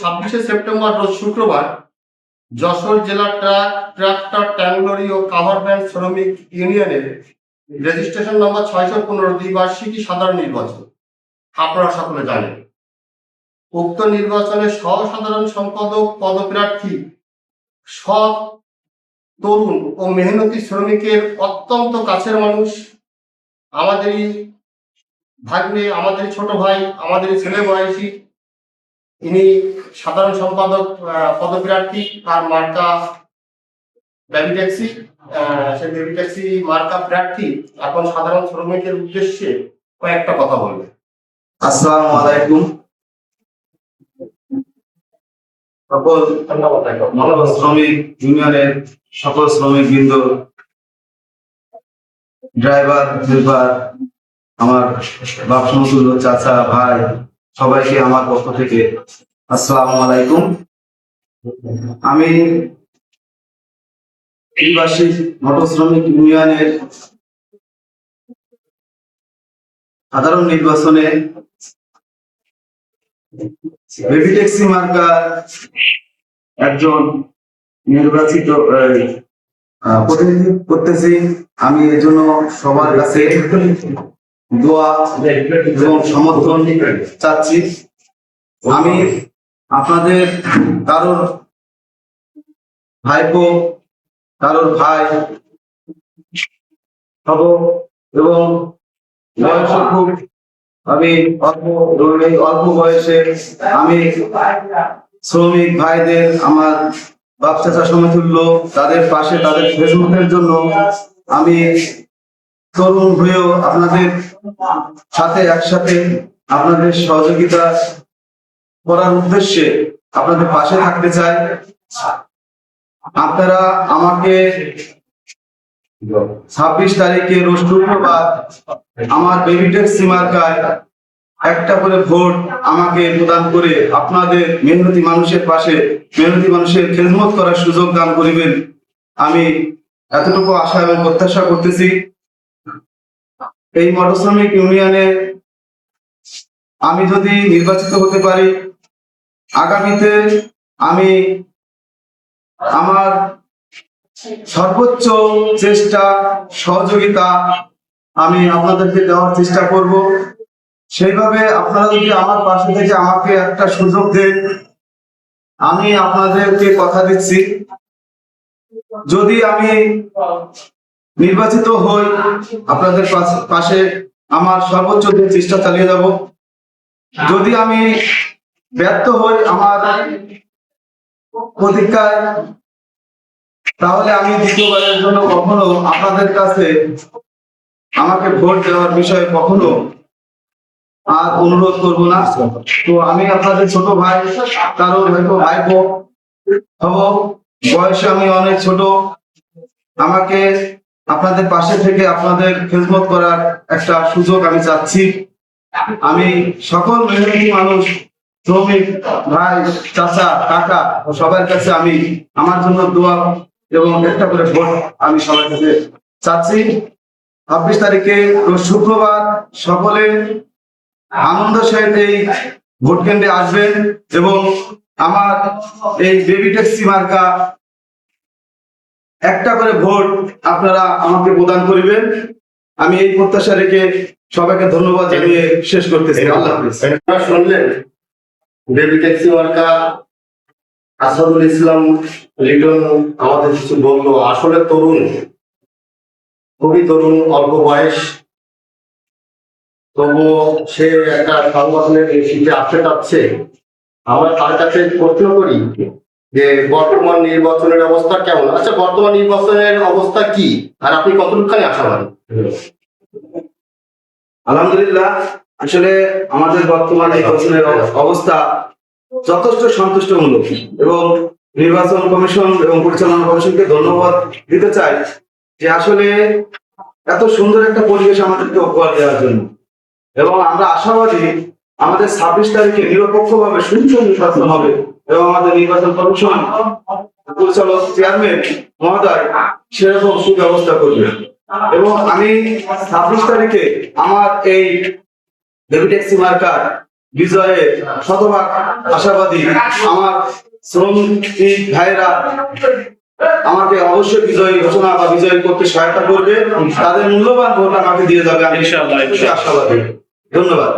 ছাব্বিশে সেপ্টেম্বর রোজ শুক্রবার যশোর জেলা ট্রাক ট্রাক্টর ট্যাঙ্গলরি ও কাভার ভ্যান শ্রমিক ইউনিয়নের রেজিস্ট্রেশন নম্বর ছয়শো পনেরো দ্বিবার্ষিকী সাধারণ নির্বাচন। আপনারা সকলে জানেন। উক্ত নির্বাচনে সহ সাধারণ সম্পাদক, পদপ্রার্থী, সৎ তরুণ ও মেহনতি শ্রমিকের অত্যন্ত কাছের মানুষ, আমাদেরই ভাগ্নে, আমাদের ছোট ভাই, আমাদের ছেলে বয়সী ইনি সাধারণ সম্পাদক পদপ্রার্থী আর মার্কা বেবি ট্যাক্সি সেই ট্যাক্সি মার্কা প্রার্থী, এখন সাধারণ শ্রমিকের উদ্দেশ্যে কয়েকটা কথা বলবে। আসসালামু আলাইকুম। সকল শ্রমিক ইউনিয়নের সকল শ্রমিক বৃন্দ ড্রাইভার আমার বাপ সমতুল্য চাচা, ভাই সবাইকে আমার পক্ষ থেকে আসসালামু আলাইকুম। আমি ত্রিবার্ষিক মোটর শ্রমিক ইউনিয়নের সাধারণ নির্বাচনে বেবি ট্যাক্সি মার্কা একজন নির্বাচিত প্রতিনিধিত্ব করতেছি। আমি এজন্য সবার কাছে দোয়া এবং সমর্থন চাচ্ছি। আমি আপনাদের কারোর ভাইপো কারোর ভাই হব এবং বয়স খুব আমি অল্প অল্প বয়সে আমি শ্রমিক ভাইদের আমার বাপ চাচা সমতুল্য তাদের পাশে তাদের ফেসবুকের জন্য আমি তরুণ হয়েও আপনাদের সাথে, একসাথে আপনাদের সহযোগিতা করার উদ্দেশ্যে আপনাদের পাশে থাকতে চাই। আপনারা আমাকে ছাব্বিশ তারিখে রোজ শুক্রবার আমার বেবি ট্যাক্সি মার্কায় একটা করে ভোট আমাকে প্রদান করে আপনাদের মেহনতি মানুষের পাশে, মেহনতি মানুষের খেদমত করার সুযোগ দান করিবেন। আমি এতটুকু আশা এবং প্রত্যাশা করতেছি। এই মোটর শ্রমিক ইউনিয়নে আমি যদি নির্বাচিত হতে পারি, আগামীতে আমি আমার সর্বোচ্চ চেষ্টা, সহযোগিতা আমি আপনাদেরকে দেওয়ার চেষ্টা করব। সেইভাবে আপনারা যদি আমার পাশে থেকে আমাকে একটা সুযোগ দেন, আমি আপনাদেরকে কথা দিচ্ছি। যদি আমি নির্বাচিত হই, আপনাদের পাশ- আমার সর্বোচ্চ দিয়ে চেষ্টা চালিয়ে যাব। যদি আমি ব্যর্থ হই আমার প্রতিজ্ঞায়, তাহলে আমি দ্বিতীয়বারের জন্য কখনো আপনাদের কাছে আমাকে ভোট দেওয়ার বিষয়ে কখনো আর অনুরোধ করব না। তো আমি আপনাদের ছোট ভাই কারোর হয়তো ভাইপো হব। বয়সে আমি অনেক ছোট। আমাকে আপনাদের পাশে থেকে আপনাদের খেদমত করার একটা সুযোগ আমি চাচ্ছি। আমি সকল মেহনতি মানুষ, শ্রমিক, ভাই, চাচা, কাকা ও সবার কাছে আমি আমার জন্য দোয়া এবং একটা করে ভোট আমি সবার কাছে চাচ্ছি। ছাব্বিশ তারিখে শুক্রবার সকলে আনন্দ সহিত এই ভোট কেন্দ্রে আসবেন এবং আমার এই বেবি ট্যাক্সি মার্কা একটা করে ভোট আপনারা আমাকে প্রদান করিবেন। আমি এই প্রত্যাশা রেখে সবাইকে ধন্যবাদ জানিয়ে শেষ করতেছি। আল্লাহ শুনলেন? বেবি ট্যাক্সি মার্কা আসাদুল ইসলাম লিটন আমাদের কিছু বলল আসলে তরুণ খুবই তরুণ অল্প বয়স। তবুও সে একটা সংগঠনের শীতে আসতে চাচ্ছে। আমরা তার কাছে প্রশ্ন করি যে বর্তমান নির্বাচনের অবস্থা কেমন? আচ্ছা বর্তমান নির্বাচনের অবস্থা কি? আর আপনি কতটুকখানি আশাবাদী আলহামদুলিল্লাহ আসলে আমাদের বর্তমান এই বছরের অবস্থা যথেষ্ট সন্তুষ্টমূলক এবং নির্বাচন কমিশন এবং পরিচালনা কমিশনকে ধন্যবাদ দিতে চাই যে আসলে এত সুন্দর একটা পরিবেশ আমাদেরকে উপহার দেওয়ার জন্য। এবং আমরা আশাবাদী আমাদের ছাব্বিশ তারিখে নিরপেক্ষভাবে সুন্দর নির্বাচন হবে। এবং আমাদের নির্বাচন কমিশন পরিচালক চেয়ারম্যান মহোদয় সেরকম সুব্যবস্থা করবে। এবং আমি ছাব্বিশ তারিখে আমার এই বেবি ট্যাক্সি মার্কার বিজয়ে শতভাগ আশাবাদী আমার শ্রমিক ভাইরা আমাকে অবশ্যই বিজয়ী ঘোষণা বা বিজয়ী করতে সহায়তা করবে তাদের মূল্যবান ভোট আমাকে দিয়ে যাবে। আমি। আশাবাদী। ধন্যবাদ।